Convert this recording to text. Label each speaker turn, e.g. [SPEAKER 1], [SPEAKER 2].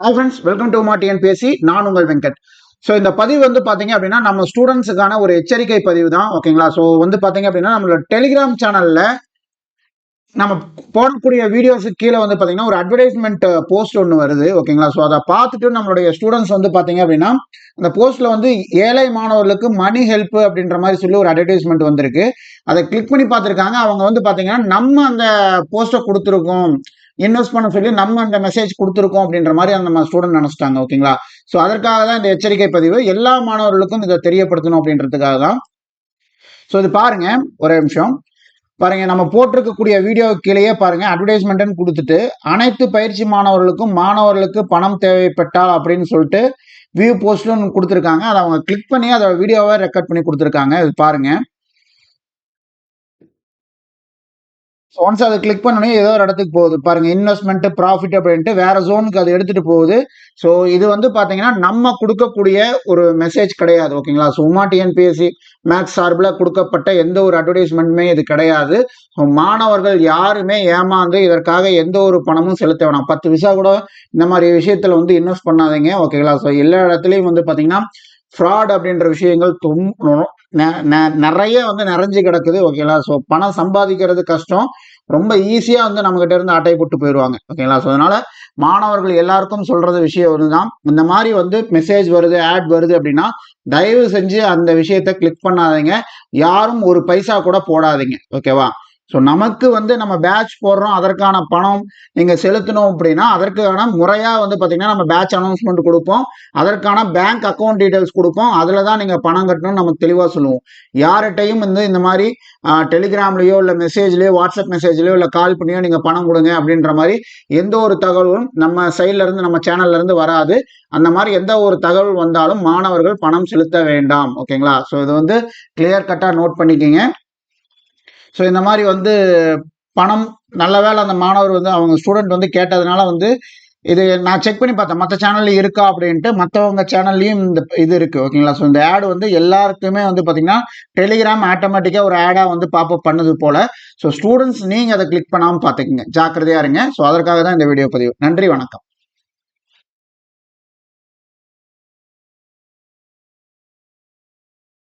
[SPEAKER 1] Hi friends welcome to மா பேசி நான் உங்கள் வெங்கட். ஸோ இந்த பதிவு வந்து பார்த்தீங்க அப்படின்னா நம்ம ஸ்டூடெண்ட்ஸுக்கான ஒரு எச்சரிக்கை பதிவு தான் ஓகேங்களா ஸோ வந்து பார்த்தீங்க அப்படின்னா நம்மளோட டெலிகிராம் சேனலில் நம்ம போடக்கூடிய வீடியோஸுக்கு கீழே வந்து பார்த்தீங்கன்னா ஒரு அட்வர்டைஸ்மெண்ட் போஸ்ட் ஒன்று வருது ஓகேங்களா ஸோ அதை பார்த்துட்டு நம்மளுடைய ஸ்டூடெண்ட்ஸ் வந்து பார்த்தீங்க அப்படின்னா அந்த போஸ்ட்டில் வந்து ஏழை மாணவர்களுக்கு மணி ஹெல்ப் அப்படின்ற மாதிரி சொல்லி ஒரு அட்வர்டைஸ்மெண்ட் வந்திருக்கு. அதை கிளிக் பண்ணி பார்த்துருக்காங்க. அவங்க வந்து பார்த்தீங்கன்னா நம்ம அந்த போஸ்ட்டை கொடுத்துருக்கோம். இன்வெஸ்ட் பண்ண சொல்லி நம்ம அந்த மெசேஜ் கொடுத்துருக்கோம் அப்படின்ற மாதிரி அந்த நம்ம ஸ்டூடெண்ட் நினச்சிட்டாங்க ஓகேங்களா ஸோ அதற்காக தான் இந்த எச்சரிக்கை பதிவு எல்லா மாணவர்களுக்கும் இதை தெரியப்படுத்தணும் அப்படின்றதுக்காக தான். ஸோ இது பாருங்க ஒரே நிமிஷம். பாருங்க நம்ம போட்டிருக்கக்கூடிய வீடியோ கீழேயே பாருங்க அட்வர்டைஸ்மெண்ட்னு கொடுத்துட்டு அனைத்து பயிற்சி மாணவர்களுக்கும் மாணவர்களுக்கு பணம் தேவைப்பட்டால் அப்படின்னு சொல்லிட்டு வியூ போஸ்ட்னு கொடுத்துருக்காங்க. அதை அவங்க கிளிக் பண்ணி அதை வீடியோவை ரெக்கார்ட் பண்ணி கொடுத்துருக்காங்க. இது பாருங்க. ஒன்ஸ் அதை கிளிக் பண்ணோன்னே ஏதோ ஒரு இடத்துக்கு போகுது. பாருங்க இன்வெஸ்ட்மெண்ட் ப்ராஃபிட் அப்படின்ட்டு வேற ஜோனுக்கு அது எடுத்துட்டு போகுது. ஸோ இது வந்து பாத்தீங்கன்னா நம்ம கொடுக்கக்கூடிய ஒரு மெசேஜ் கிடையாது ஓகேங்களா ஸோ உமா டிஎன்பிஎஸ்சி மேக்ஸ் சார்பில் கொடுக்கப்பட்ட எந்த ஒரு அட்வர்டைஸ்மெண்ட்டுமே இது கிடையாது. ஸோ மாணவர்கள் யாருமே ஏமாந்து இதற்காக எந்த ஒரு பணமும் செலுத்த வேணாம். பத்து விசா கூட இந்த மாதிரி விஷயத்துல வந்து இன்வெஸ்ட் பண்ணாதீங்க ஓகேங்களா ஸோ எல்லா இடத்துலையும் வந்து பாத்தீங்கன்னா ஃப்ராட் அப்படின்ற விஷயங்கள் தும் நிறைய வந்து நிறைஞ்சு கிடக்குது ஓகேங்களா ஸோ பணம் சம்பாதிக்கிறது கஷ்டம். ரொம்ப ஈஸியாக வந்து நம்மகிட்ட இருந்து அட்டை போட்டு போயிடுவாங்க ஓகேங்களா ஸோ அதனால மாணவர்கள் எல்லாருக்கும் சொல்றது விஷயம் ஒன்றுதான் இந்த மாதிரி வந்து மெசேஜ் வருது ஆட் வருது அப்படின்னா தயவு செஞ்சு அந்த விஷயத்த கிளிக் பண்ணாதீங்க. யாரும் ஒரு பைசா கூட போடாதீங்க ஓகேவா ஸோ நமக்கு வந்து நம்ம பேட்ச் போடுறோம் அதற்கான பணம் நீங்கள் செலுத்தணும் அப்படின்னா அதற்கான முறையாக வந்து பார்த்தீங்கன்னா நம்ம பேட்ச் அனௌன்ஸ்மெண்ட் கொடுப்போம். அதற்கான பேங்க் அக்கௌண்ட் டீட்டெயில்ஸ் கொடுப்போம். அதில் தான் நீங்கள் பணம் கட்டணும்னு நமக்கு தெளிவாக சொல்லுவோம். யார்கிட்டையும் வந்து இந்த மாதிரி டெலிகிராம்லேயோ இல்லை மெசேஜ்லேயோ வாட்ஸ்அப் மெசேஜ்லேயோ இல்லை கால் பண்ணியோ நீங்கள் பணம் கொடுங்க அப்படின்ற மாதிரி எந்த ஒரு தகவலும் நம்ம சைட்லேருந்து நம்ம சேனல்லேருந்து வராது. அந்த மாதிரி எந்த ஒரு தகவல் வந்தாலும் மாணவர்கள் பணம் செலுத்த வேண்டாம். ஓகேங்களா ஸோ இது வந்து கிளியர் கட்டாக நோட் பண்ணிக்கிங்க. ஸோ இந்த மாதிரி வந்து பணம் நல்ல வேலை அந்த மாணவர் வந்து அவங்க ஸ்டூடெண்ட் வந்து கேட்டதுனால வந்து இது நான் செக் பண்ணி பார்த்தேன். மற்ற சேனல்ல இருக்கா அப்படின்ட்டு மற்றவங்க சேனல்லையும் இந்த இது இருக்கு. ஓகேங்களா ஸோ இந்த ஆடு வந்து எல்லாருக்குமே வந்து பார்த்தீங்கன்னா டெலிகிராம் ஆட்டோமேட்டிக்காக ஒரு ஆடாக வந்து பாப்பப் பண்ணது போல. ஸோ ஸ்டூடெண்ட்ஸ் நீங்கள் அதை கிளிக் பண்ணாமல் பார்த்துக்குங்க. ஜாக்கிரதையா இருங்க. ஸோ அதற்காக தான் இந்த வீடியோ பதிவு. நன்றி வணக்கம்.